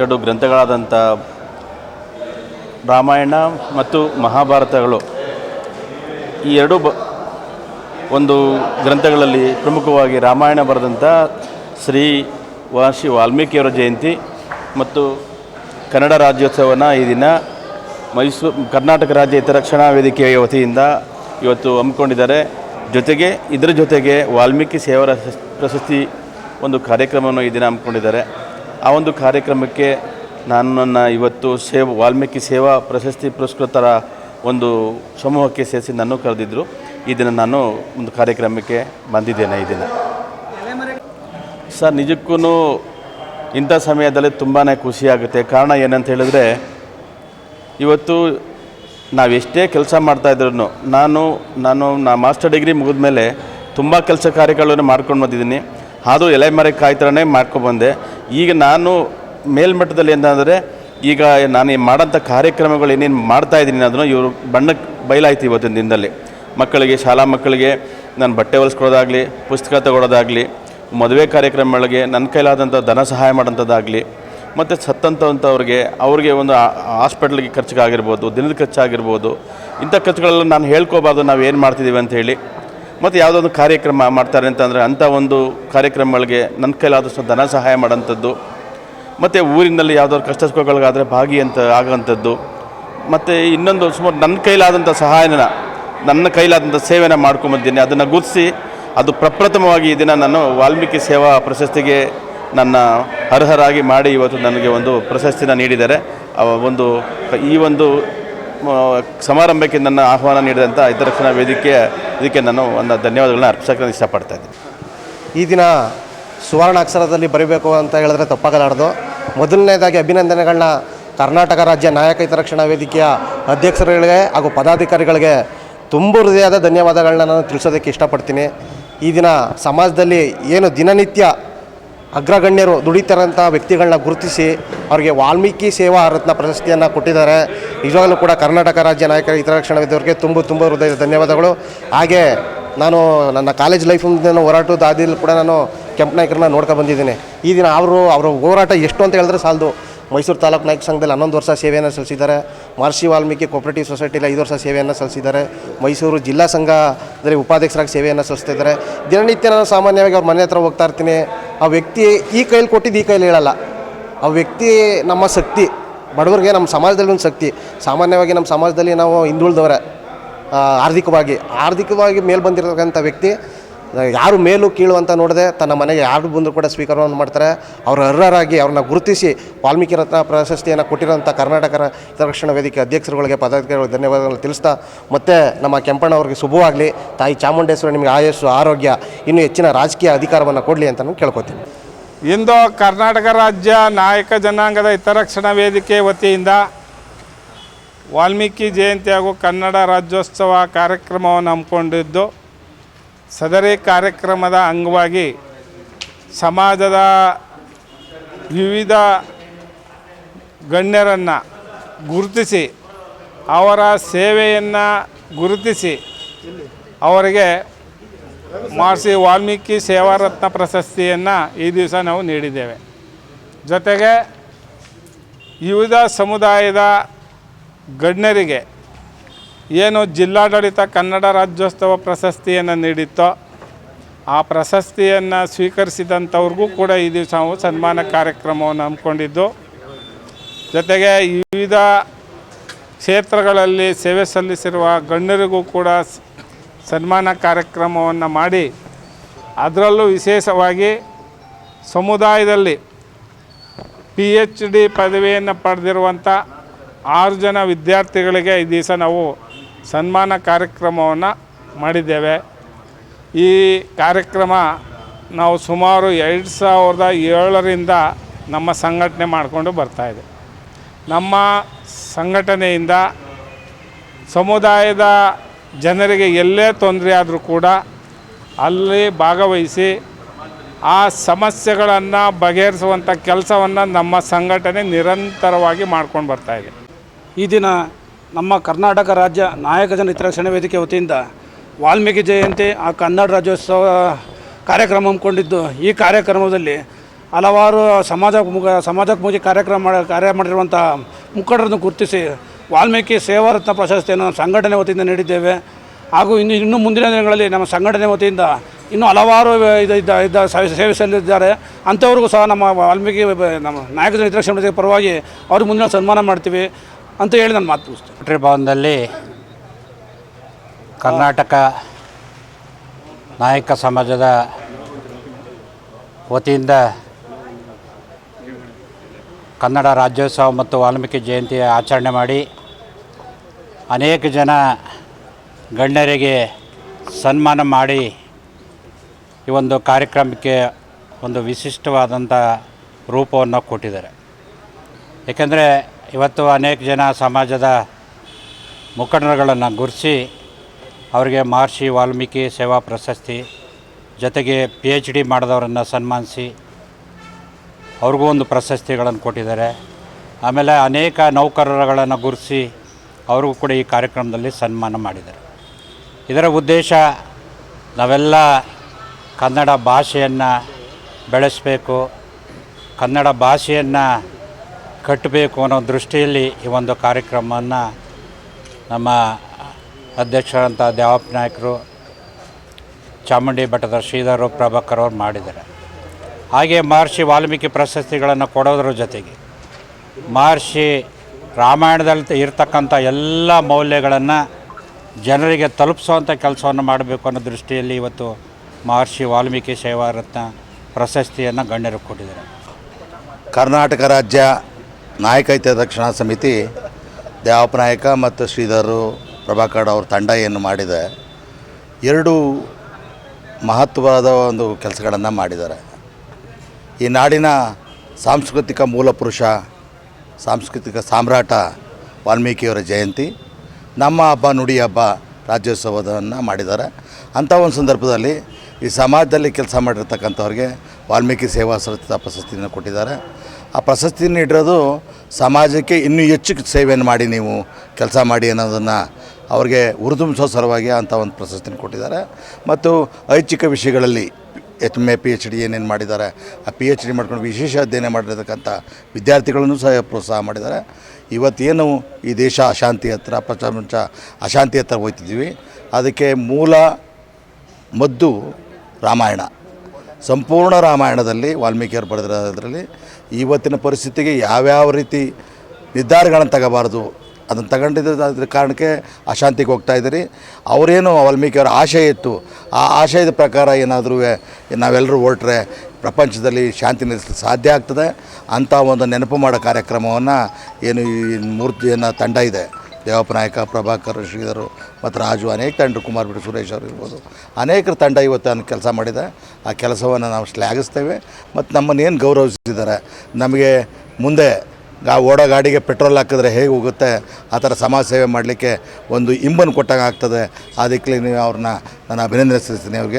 ಎರಡು ಗ್ರಂಥಗಳಾದಂಥ ರಾಮಾಯಣ ಮತ್ತು ಮಹಾಭಾರತಗಳು ಈ ಎರಡು ಬ ಒಂದು ಗ್ರಂಥಗಳಲ್ಲಿ ಪ್ರಮುಖವಾಗಿ ರಾಮಾಯಣ ಬರೆದಂಥ ಶ್ರೀ ವಾರ್ಷಿ ವಾಲ್ಮೀಕಿಯವರ ಜಯಂತಿ ಮತ್ತು ಕನ್ನಡ ರಾಜ್ಯೋತ್ಸವನ ಈ ದಿನ ಮೈಸೂರು, ಕರ್ನಾಟಕ ರಾಜ್ಯ ಹಿತರಕ್ಷಣಾ ವೇದಿಕೆಯ ವತಿಯಿಂದ ಇವತ್ತು ಹಮ್ಮಿಕೊಂಡಿದ್ದಾರೆ. ಜೊತೆಗೆ ಇದರ ಜೊತೆಗೆ ವಾಲ್ಮೀಕಿ ಸೇವರ ಪ್ರಶಸ್ತಿ ಒಂದು ಕಾರ್ಯಕ್ರಮವನ್ನು ಈ ದಿನ ಹಮ್ಮಿಕೊಂಡಿದ್ದಾರೆ. ಆ ಒಂದು ಕಾರ್ಯಕ್ರಮಕ್ಕೆ ನನ್ನ ಇವತ್ತು ಸೇವ್, ವಾಲ್ಮೀಕಿ ಸೇವಾ ಪ್ರಶಸ್ತಿ ಪುರಸ್ಕೃತರ ಒಂದು ಸಮೂಹಕ್ಕೆ ಸೇರಿಸಿ ನಾನು ಕರೆದಿದ್ದರು ಈ ನಾನು ಒಂದು ಕಾರ್ಯಕ್ರಮಕ್ಕೆ ಬಂದಿದ್ದೇನೆ ಈ ದಿನ. ಸರ್ ನಿಜಕ್ಕೂ ಇಂಥ ಸಮಯದಲ್ಲಿ ತುಂಬಾ ಖುಷಿಯಾಗುತ್ತೆ. ಕಾರಣ ಏನಂತ ಹೇಳಿದ್ರೆ, ಇವತ್ತು ನಾವೆಷ್ಟೇ ಕೆಲಸ ಮಾಡ್ತಾಯಿದ್ರು ನಾನು ನಾನು ನಾ ಮಾಸ್ಟರ್ ಡಿಗ್ರಿ ಮುಗಿದ ಮೇಲೆ ತುಂಬ ಕೆಲಸ ಕಾರ್ಯಗಳನ್ನು ಮಾಡ್ಕೊಂಡು ಬಂದಿದ್ದೀನಿ. ಆದರೂ ಎಲೆ ಮರೆ ಕಾಯ್ತರನೇ ಮಾಡ್ಕೊಬಂದೆ ಈಗ ನಾನು ಮೇಲ್ಮಟ್ಟದಲ್ಲಿ ಏನಂದರೆ ಈಗ ನಾನು ಮಾಡೋಂಥ ಕಾರ್ಯಕ್ರಮಗಳು ಏನೇನು ಮಾಡ್ತಾ ಇದ್ದೀನಿ ಅದನ್ನು ಇವರು ಬಣ್ಣಕ್ಕೆ ಬಯಲಾಯ್ತು ಇವತ್ತಿನ ದಿನದಲ್ಲಿ. ಮಕ್ಕಳಿಗೆ, ಶಾಲಾ ಮಕ್ಕಳಿಗೆ, ನಾನು ಬಟ್ಟೆ ಹೊಲಿಸ್ಕೊಡೋದಾಗಲಿ ಪುಸ್ತಕ ತಗೊಳ್ಳೋದಾಗಲಿ ಮದುವೆ ಕಾರ್ಯಕ್ರಮಗಳಿಗೆ ನನ್ನ ಕೈಲಾದಂಥ ಧನ ಸಹಾಯ ಮಾಡೋಂಥದ್ದಾಗಲಿ, ಮತ್ತು ಸತ್ತಂಥವ್ರಿಗೆ ಅವ್ರಿಗೆ ಒಂದು ಹಾಸ್ಪಿಟ್ಲಿಗೆ ಖರ್ಚಿಗಾಗಿರ್ಬೋದು, ದಿನದ ಖರ್ಚಾಗಿರ್ಬೋದು, ಇಂಥ ಖರ್ಚುಗಳೆಲ್ಲ ನಾನು ಹೇಳ್ಕೋಬಾರ್ದು ನಾವು ಏನು ಮಾಡ್ತಿದ್ದೀವಿ ಹೇಳಿ. ಮತ್ತು ಯಾವುದೊಂದು ಕಾರ್ಯಕ್ರಮ ಮಾಡ್ತಾರೆ ಅಂತಂದರೆ ಅಂಥ ಒಂದು ಕಾರ್ಯಕ್ರಮಗಳಿಗೆ ನನ್ನ ಕೈಲಾದಷ್ಟು ಧನ ಸಹಾಯ ಮಾಡೋಂಥದ್ದು. ಮತ್ತು ಊರಿನಲ್ಲಿ ಯಾವುದಾದ್ರು ಕಷ್ಟ ಸುಖಗಳಿಗಾದರೆ ಭಾಗಿ ಅಂತ ಆಗೋಂಥದ್ದು ಮತ್ತು ಇನ್ನೊಂದು ಸುಮಾರು ನನ್ನ ಕೈಲಾದಂಥ ಸಹಾಯನ, ನನ್ನ ಕೈಲಾದಂಥ ಸೇವೆನ ಮಾಡ್ಕೊಂಬಂದಿದ್ದೀನಿ ಅದನ್ನು ಗುರುತಿಸಿ ಅದು ಪ್ರಪ್ರಥಮವಾಗಿ ದಿನ ನಾನು ವಾಲ್ಮೀಕಿ ಸೇವಾ ಪ್ರಶಸ್ತಿಗೆ ನನ್ನ ಅರ್ಹರಾಗಿ ಮಾಡಿ ಇವತ್ತು ನನಗೆ ಒಂದು ಪ್ರಶಸ್ತಿನ ನೀಡಿದ್ದಾರೆ. ಒಂದು ಈ ಒಂದು ಸಮಾರಂಭಕ್ಕೆ ನನ್ನ ಆಹ್ವಾನ ನೀಡಿದಂಥ ಹಿತರಕ್ಷಣಾ ವೇದಿಕೆ ಇದಕ್ಕೆ ನಾನು ಒಂದು ಧನ್ಯವಾದಗಳನ್ನ ಅರ್ಪಿಸೋಕ್ಕೆ ನಾನು ಇಷ್ಟಪಡ್ತಾ ಇದ್ದೀನಿ. ಈ ದಿನ ಸುವರ್ಣ ಅಕ್ಷರದಲ್ಲಿ ಬರೀಬೇಕು ಅಂತ ಹೇಳಿದ್ರೆ ತಪ್ಪಾಗಲಾರ್ದು. ಮೊದಲನೇದಾಗಿ ಅಭಿನಂದನೆಗಳನ್ನ ಕರ್ನಾಟಕ ರಾಜ್ಯ ನಾಯಕ ಹಿತರಕ್ಷಣಾ ವೇದಿಕೆಯ ಅಧ್ಯಕ್ಷರುಗಳಿಗೆ ಹಾಗೂ ಪದಾಧಿಕಾರಿಗಳಿಗೆ ತುಂಬ ಹೃದಯದ ಧನ್ಯವಾದಗಳನ್ನ ನಾನು ತಿಳಿಸೋದಕ್ಕೆ ಇಷ್ಟಪಡ್ತೀನಿ. ಈ ದಿನ ಸಮಾಜದಲ್ಲಿ ಏನು ದಿನನಿತ್ಯ ಅಗ್ರಗಣ್ಯರು ದುಡಿತಾರಂಥ ವ್ಯಕ್ತಿಗಳನ್ನ ಗುರುತಿಸಿ ಅವರಿಗೆ ವಾಲ್ಮೀಕಿ ಸೇವಾ ರತ್ನ ಪ್ರಶಸ್ತಿಯನ್ನು ಕೊಟ್ಟಿದ್ದಾರೆ. ನಿಜವಾಗಲೂ ಕೂಡ ಕರ್ನಾಟಕ ರಾಜ್ಯ ನಾಯಕರ ಹಿತರಕ್ಷಣಾ ವೇದಿಕೆಯವರಿಗೆ ತುಂಬ ತುಂಬ ಹೃದಯದ ಧನ್ಯವಾದಗಳು. ಹಾಗೆ ನಾನು ನನ್ನ ಕಾಲೇಜ್ ಲೈಫಿಂದ ಹೋರಾಟದ ಹಾದಿಯಲ್ಲಿ ಕೂಡ ನಾನು ಕೆಂಪು ನಾಯಕರನ್ನ ನೋಡ್ಕೊ ಬಂದಿದ್ದೀನಿ. ಈ ದಿನ ಅವರು, ಅವರ ಹೋರಾಟ ಎಷ್ಟು ಅಂತ ಹೇಳಿದ್ರೆ ಸಾಲದು. ಮೈಸೂರು ತಾಲೂಕು ನಾಯಕ ಸಂಘದಲ್ಲಿ ಹನ್ನೊಂದು ವರ್ಷ ಸೇವೆಯನ್ನು ಸಲ್ಲಿಸಿದ್ದಾರೆ. ಮಹರ್ಷಿ ವಾಲ್ಮೀಕಿ ಕೋಪರೇಟಿವ್ ಸೊಸೈಟಿಯಲ್ಲಿ ಐದು ವರ್ಷ ಸೇವೆಯನ್ನು ಸಲ್ಲಿಸಿದ್ದಾರೆ. ಮೈಸೂರು ಜಿಲ್ಲಾ ಸಂಘದಲ್ಲಿ ಉಪಾಧ್ಯಕ್ಷರಾಗಿ ಸೇವೆಯನ್ನು ಸಲ್ಲಿಸ್ತಿದ್ದಾರೆ. ದಿನನಿತ್ಯ ನಾನು ಸಾಮಾನ್ಯವಾಗಿ ಅವ್ರ ಮನೆ ಹತ್ರ ಹೋಗ್ತಾ ಇರ್ತೀನಿ. ಆ ವ್ಯಕ್ತಿ ಈ ಕೈಲಿ ಕೊಟ್ಟಿದ್ದು ಈ ಕೈಲಿ ಹೇಳಲ್ಲ. ಆ ವ್ಯಕ್ತಿ ನಮ್ಮ ಶಕ್ತಿ, ಬಡವರಿಗೆ ನಮ್ಮ ಸಮಾಜದಲ್ಲಿ ಒಂದು ಶಕ್ತಿ. ಸಾಮಾನ್ಯವಾಗಿ ನಮ್ಮ ಸಮಾಜದಲ್ಲಿ ನಾವು ಹಿಂದುಳಿದವರೇ. ಆರ್ಥಿಕವಾಗಿ ಆರ್ಥಿಕವಾಗಿ ಮೇಲೆ ಬಂದಿರತಕ್ಕಂಥ ವ್ಯಕ್ತಿ. ಯಾರು ಮೇಲು ಕೀಳು ಅಂತ ನೋಡದೆ ತನ್ನ ಮನೆಗೆ ಯಾರು ಬಂದರೂ ಕೂಡ ಸ್ವೀಕಾರವನ್ನು ಮಾಡ್ತಾರೆ. ಅವರು ಅರ್ಹರಾಗಿ ಅವ್ರನ್ನ ಗುರುತಿಸಿ ವಾಲ್ಮೀಕಿ ರತ್ನ ಪ್ರಶಸ್ತಿಯನ್ನು ಕೊಟ್ಟಿರೋಂಥ ಕರ್ನಾಟಕ ರಕ್ಷಣಾ ವೇದಿಕೆ ಅಧ್ಯಕ್ಷರುಗಳಿಗೆ, ಪದಾಧಿಕಾರಿಗಳಿಗೆ ಧನ್ಯವಾದಗಳನ್ನು ತಿಳಿಸ್ತಾ, ಮತ್ತು ನಮ್ಮ ಕೆಂಪಣ್ಣ ಅವ್ರಿಗೆ ಶುಭವಾಗಲಿ. ತಾಯಿ ಚಾಮುಂಡೇಶ್ವರಿ ನಿಮಗೆ ಆಯಸ್ಸು, ಆರೋಗ್ಯ, ಇನ್ನೂ ಹೆಚ್ಚಿನ ರಾಜಕೀಯ ಅಧಿಕಾರವನ್ನು ಕೊಡಲಿ ಅಂತ ನಾನು ಕೇಳ್ಕೊತೀನಿ. ಇಂದು ಕರ್ನಾಟಕ ರಾಜ್ಯ ನಾಯಕ ಜನಾಂಗದ ಹಿತರಕ್ಷಣಾ ವೇದಿಕೆ ವತಿಯಿಂದ ವಾಲ್ಮೀಕಿ ಜಯಂತಿ ಹಾಗೂ ಕನ್ನಡ ರಾಜ್ಯೋತ್ಸವ ಕಾರ್ಯಕ್ರಮವನ್ನು ಹಮ್ಮಿಕೊಂಡಿದ್ದು ಸದರಿ ಕಾರ್ಯಕ್ರಮದ ಅಂಗವಾಗಿ ಸಮಾಜದ ವಿವಿಧ ಗಣ್ಯರನ್ನು ಗುರುತಿಸಿ, ಅವರ ಸೇವೆಯನ್ನು ಗುರುತಿಸಿ, ಅವರಿಗೆ ಮಹರ್ಷಿ ವಾಲ್ಮೀಕಿ ಸೇವಾರತ್ನ ಪ್ರಶಸ್ತಿಯನ್ನು ಈ ದಿವಸ ನಾವು ನೀಡಿದ್ದೇವೆ. ಜೊತೆಗೆ ವಿವಿಧ ಸಮುದಾಯದ ಗಣ್ಯರಿಗೆ ಏನು ಜಿಲ್ಲಾಡಳಿತ ಕನ್ನಡ ರಾಜ್ಯೋತ್ಸವ ಪ್ರಶಸ್ತಿಯನ್ನು ನೀಡಿತ್ತೋ, ಆ ಪ್ರಶಸ್ತಿಯನ್ನು ಸ್ವೀಕರಿಸಿದಂಥವ್ರಿಗೂ ಕೂಡ ಈ ದಿವಸ ನಾವು ಸನ್ಮಾನ ಕಾರ್ಯಕ್ರಮವನ್ನು ಹಮ್ಮಿಕೊಂಡಿದ್ದು. ಜೊತೆಗೆ ವಿವಿಧ ಕ್ಷೇತ್ರಗಳಲ್ಲಿ ಸೇವೆ ಸಲ್ಲಿಸಿರುವ ಗಣ್ಯರಿಗೂ ಕೂಡ ಸನ್ಮಾನ ಕಾರ್ಯಕ್ರಮವನ್ನು ಮಾಡಿ, ಅದರಲ್ಲೂ ವಿಶೇಷವಾಗಿ ಸಮುದಾಯದಲ್ಲಿ ಪಿ ಎಚ್ ಡಿ ಪದವಿಯನ್ನು ಪಡೆದಿರುವಂಥ ಆರು ಜನ ವಿದ್ಯಾರ್ಥಿಗಳಿಗೆ ಈ ದಿವಸ ನಾವು ಸನ್ಮಾನ ಕಾರ್ಯಕ್ರಮವನ್ನು ಮಾಡಿದ್ದೇವೆ. ಈ ಕಾರ್ಯಕ್ರಮ ನಾವು ಸುಮಾರು ಎರಡು ಸಾವಿರದ ಏಳರಿಂದ ನಮ್ಮ ಸಂಘಟನೆ ಮಾಡಿಕೊಂಡು ಬರ್ತಾಯಿದೆ ನಮ್ಮ ಸಂಘಟನೆಯಿಂದ ಸಮುದಾಯದ ಜನರಿಗೆ ಎಲ್ಲೇ ತೊಂದರೆ ಆದರೂ ಕೂಡ ಅಲ್ಲಿ ಭಾಗವಹಿಸಿ ಆ ಸಮಸ್ಯೆಗಳನ್ನು ಬಗೆಹರಿಸುವಂಥ ಕೆಲಸವನ್ನು ನಮ್ಮ ಸಂಘಟನೆ ನಿರಂತರವಾಗಿ ಮಾಡ್ಕೊಂಡು ಬರ್ತಾಯಿದೆ ಈ ದಿನ ನಮ್ಮ ಕರ್ನಾಟಕ ರಾಜ್ಯ ನಾಯಕ ಜನ ಹಿತರಕ್ಷಣಾ ವೇದಿಕೆ ವತಿಯಿಂದ ವಾಲ್ಮೀಕಿ ಜಯಂತಿ ಆ ಕನ್ನಡ ರಾಜ್ಯೋತ್ಸವ ಕಾರ್ಯಕ್ರಮ ಹಮ್ಮಿಕೊಂಡಿದ್ದು. ಈ ಕಾರ್ಯಕ್ರಮದಲ್ಲಿ ಹಲವಾರು ಸಮಾಜ ಮುಖ ಸಮಾಜೋನ್ಮುಖಿ ಕಾರ್ಯಕ್ರಮ ಕಾರ್ಯ ಮಾಡಿರುವಂಥ ಮುಖಂಡರನ್ನು ಗುರುತಿಸಿ ವಾಲ್ಮೀಕಿ ಸೇವಾರತ್ನ ಪ್ರಶಸ್ತಿಯನ್ನು ಸಂಘಟನೆ ವತಿಯಿಂದ ನೀಡಿದ್ದೇವೆ. ಹಾಗೂ ಇನ್ನು ಇನ್ನು ಮುಂದಿನ ದಿನಗಳಲ್ಲಿ ನಮ್ಮ ಸಂಘಟನೆ ವತಿಯಿಂದ ಇನ್ನೂ ಹಲವಾರು ಇದು ಇದ್ದ ಇದ್ದ ಸೇವೆ- ಸೇವೆ ಸಲ್ಲಿದ್ದಾರೆ ಅಂಥವ್ರಿಗೂ ಸಹ ನಮ್ಮ ವಾಲ್ಮೀಕಿ, ನಮ್ಮ ನಾಯಕ ವೇದಿಕೆ ಪರವಾಗಿ ಅವ್ರಿಗೆ ಮುಂದಿನ ಸನ್ಮಾನ ಮಾಡ್ತೀವಿ. ಅಂತ ಹೇಳಿ ನಾನು ಮಾತು ಮುಗಿಸ್ತೇನೆ ಭವನದಲ್ಲಿ ಕರ್ನಾಟಕ ನಾಯಕ ಸಮಾಜದ ವತಿಯಿಂದ ಕನ್ನಡ ರಾಜ್ಯೋತ್ಸವ ಮತ್ತು ವಾಲ್ಮೀಕಿ ಜಯಂತಿ ಆಚರಣೆ ಮಾಡಿ ಅನೇಕ ಜನ ಗಣ್ಯರಿಗೆ ಸನ್ಮಾನ ಮಾಡಿ ಈ ಒಂದು ಕಾರ್ಯಕ್ರಮಕ್ಕೆ ಒಂದು ವಿಶಿಷ್ಟವಾದಂಥ ರೂಪವನ್ನು ಕೊಟ್ಟಿದ್ದಾರೆ. ಏಕೆಂದರೆ ಇವತ್ತು ಅನೇಕ ಜನ ಸಮಾಜದ ಮುಖಂಡರುಗಳನ್ನು ಗುರುಸಿ ಅವರಿಗೆ ಮಹರ್ಷಿ ವಾಲ್ಮೀಕಿ ಸೇವಾ ಪ್ರಶಸ್ತಿ ಜೊತೆಗೆ ಪಿ ಎಚ್ ಡಿ ಮಾಡಿದವರನ್ನು ಸನ್ಮಾನಿಸಿ ಅವ್ರಿಗೂ ಒಂದು ಪ್ರಶಸ್ತಿಗಳನ್ನು ಕೊಟ್ಟಿದ್ದಾರೆ. ಆಮೇಲೆ ಅನೇಕ ನೌಕರರುಗಳನ್ನು ಗುರುಸಿ ಅವ್ರಿಗೂ ಕೂಡ ಈ ಕಾರ್ಯಕ್ರಮದಲ್ಲಿ ಸನ್ಮಾನ ಮಾಡಿದ್ದಾರೆ. ಇದರ ಉದ್ದೇಶ ನಾವೆಲ್ಲ ಕನ್ನಡ ಭಾಷೆಯನ್ನು ಬೆಳೆಸಬೇಕು. ಕನ್ನಡ ಭಾಷೆಯನ್ನು ಕಟ್ಟಬೇಕು ಅನ್ನೋ ದೃಷ್ಟಿಯಲ್ಲಿ ಈ ಒಂದು ಕಾರ್ಯಕ್ರಮವನ್ನು ನಮ್ಮ ಅಧ್ಯಕ್ಷರಂಥ ದೇವಪ್ಪ ನಾಯಕರು, ಚಾಮುಂಡಿ ಬೆಟ್ಟದ ಶ್ರೀಧರ್ ಪ್ರಭಾಕರ್ ಅವರು ಮಾಡಿದ್ದಾರೆ. ಹಾಗೆ ಮಹರ್ಷಿ ವಾಲ್ಮೀಕಿ ಪ್ರಶಸ್ತಿಗಳನ್ನು ಕೊಡೋದ್ರ ಜೊತೆಗೆ ಮಹರ್ಷಿ ರಾಮಾಯಣದಲ್ಲಿ ಇರ್ತಕ್ಕಂಥ ಎಲ್ಲ ಮೌಲ್ಯಗಳನ್ನು ಜನರಿಗೆ ತಲುಪಿಸುವಂಥ ಕೆಲಸವನ್ನು ಮಾಡಬೇಕು ಅನ್ನೋ ದೃಷ್ಟಿಯಲ್ಲಿ ಇವತ್ತು ಮಹರ್ಷಿ ವಾಲ್ಮೀಕಿ ಸೇವಾ ರತ್ನ ಪ್ರಶಸ್ತಿಯನ್ನು ಗಣ್ಯರು ಕೊಟ್ಟಿದ್ದಾರೆ. ಕರ್ನಾಟಕ ರಾಜ್ಯ ನಾಯಕ ರಕ್ಷಣಾ ಸಮಿತಿ ದೇವಪ್ಪ ನಾಯಕ ಮತ್ತು ಶ್ರೀಧರು ಪ್ರಭಾಕರ್ ಅವ್ರ ತಂಡ ಏನು ಮಾಡಿದೆ, ಎರಡು ಮಹತ್ವದ ಒಂದು ಕೆಲಸಗಳನ್ನು ಮಾಡಿದ್ದಾರೆ. ಈ ನಾಡಿನ ಸಾಂಸ್ಕೃತಿಕ ಮೂಲಪುರುಷ, ಸಾಂಸ್ಕೃತಿಕ ಸಾಮ್ರಾಟ ವಾಲ್ಮೀಕಿಯವರ ಜಯಂತಿ, ನಮ್ಮ ಹಬ್ಬ, ನುಡಿ ಹಬ್ಬ ರಾಜ್ಯೋತ್ಸವವನ್ನು ಮಾಡಿದ್ದಾರೆ. ಅಂಥ ಒಂದು ಸಂದರ್ಭದಲ್ಲಿ ಈ ಸಮಾಜದಲ್ಲಿ ಕೆಲಸ ಮಾಡಿರ್ತಕ್ಕಂಥವ್ರಿಗೆ ವಾಲ್ಮೀಕಿ ಸೇವಾ ಸಂಸ್ಥೆ ಪ್ರಶಸ್ತಿಯನ್ನು ಕೊಟ್ಟಿದ್ದಾರೆ. ಆ ಪ್ರಶಸ್ತಿ ನೀಡಿರೋದು ಸಮಾಜಕ್ಕೆ ಇನ್ನೂ ಹೆಚ್ಚು ಸೇವೆಯನ್ನು ಮಾಡಿ ನೀವು ಕೆಲಸ ಮಾಡಿ ಅನ್ನೋದನ್ನು ಅವ್ರಿಗೆ ಉರಿದುಂಬಿಸೋ ಸಲುವಾಗಿ ಅಂತ ಒಂದು ಪ್ರಶಸ್ತಿನ ಕೊಟ್ಟಿದ್ದಾರೆ. ಮತ್ತು ಐಚ್ಛಿಕ ವಿಷಯಗಳಲ್ಲಿ M A P H D ಏನೇನು ಮಾಡಿದ್ದಾರೆ, ಆ ಪಿ ಎಚ್ ಡಿ ಮಾಡ್ಕೊಂಡು ವಿಶೇಷ ಅಧ್ಯಯನ ಮಾಡಿರತಕ್ಕಂಥ ವಿದ್ಯಾರ್ಥಿಗಳನ್ನು ಸಹ ಪ್ರೋತ್ಸಾಹ ಮಾಡಿದ್ದಾರೆ. ಇವತ್ತೇನು ಈ ದೇಶ ಅಶಾಂತಿ ಹತ್ರ, ಪ್ರಪಂಚ ಅಶಾಂತಿ ಹತ್ರ ಹೋಗ್ತಿದ್ದೀವಿ. ಅದಕ್ಕೆ ಮೂಲ ಮದ್ದು ರಾಮಾಯಣ. ಸಂಪೂರ್ಣ ರಾಮಾಯಣದಲ್ಲಿ ವಾಲ್ಮೀಕಿಯವರು ಬರೆದಿರೋದ್ರಲ್ಲಿ ಇವತ್ತಿನ ಪರಿಸ್ಥಿತಿಗೆ ಯಾವ್ಯಾವ ರೀತಿ ನಿರ್ಧಾರಗಳನ್ನು ತಗೋಬಾರ್ದು ಅದನ್ನು ತಗೊಂಡಿದ್ದ ಕಾರಣಕ್ಕೆ ಅಶಾಂತಿಗೆ ಹೋಗ್ತಾ ಇದ್ದೀರಿ. ಅವರೇನು ವಾಲ್ಮೀಕಿಯವರ ಆಶಯ ಇತ್ತು. ಆ ಆಶಯದ ಪ್ರಕಾರ ಏನಾದರೂ ನಾವೆಲ್ಲರೂ ಹೊರಟ್ರೆ ಪ್ರಪಂಚದಲ್ಲಿ ಶಾಂತಿ ನೆಲೆಸಲು ಸಾಧ್ಯ ಆಗ್ತದೆ. ಅಂಥ ಒಂದು ನೆನಪು ಮಾಡೋ ಕಾರ್ಯಕ್ರಮವನ್ನು ಏನು ಈ ಮೂರ್ತಿಯನ್ನು ತಂಡ ಇದೆ. ದೇವಪ್ಪ ಪ್ರಭಾಕರ್, ಶ್ರೀಧರು ಮತ್ತು ರಾಜು ಅನೇಕ ತಂಡರು, ಕುಮಾರ್ ಬಿಟ್ಟು ಸುರೇಶ್ ಅವರು ಇರ್ಬೋದು. ಅನೇಕರು ತಂಡ ಇವತ್ತು ಕೆಲಸ ಮಾಡಿದೆ. ಆ ಕೆಲಸವನ್ನು ನಾವು ಶ್ಲಾಘಿಸ್ತೇವೆ. ಮತ್ತು ನಮ್ಮನ್ನೇನು ಗೌರವಿಸಿದ್ದಾರೆ? ನಮಗೆ ಮುಂದೆ ಗಾ ಓಡೋ ಗಾಡಿಗೆ ಪೆಟ್ರೋಲ್ ಹಾಕಿದ್ರೆ ಹೇಗೆ ಹೋಗುತ್ತೆ? ಆ ಥರ ಸಮಾಜ ಸೇವೆ ಮಾಡಲಿಕ್ಕೆ ಒಂದು ಇಂಬನ್ನು ಕೊಟ್ಟಾಗ ಆಗ್ತದೆ. ಅದಕ್ಕೆ ನೀವು ಅವ್ರನ್ನ ನಾನು ಅಭಿನಂದನೆ ಸಲ್ಲಿಸ್ತೀನಿ ಅವ್ರಿಗೆ.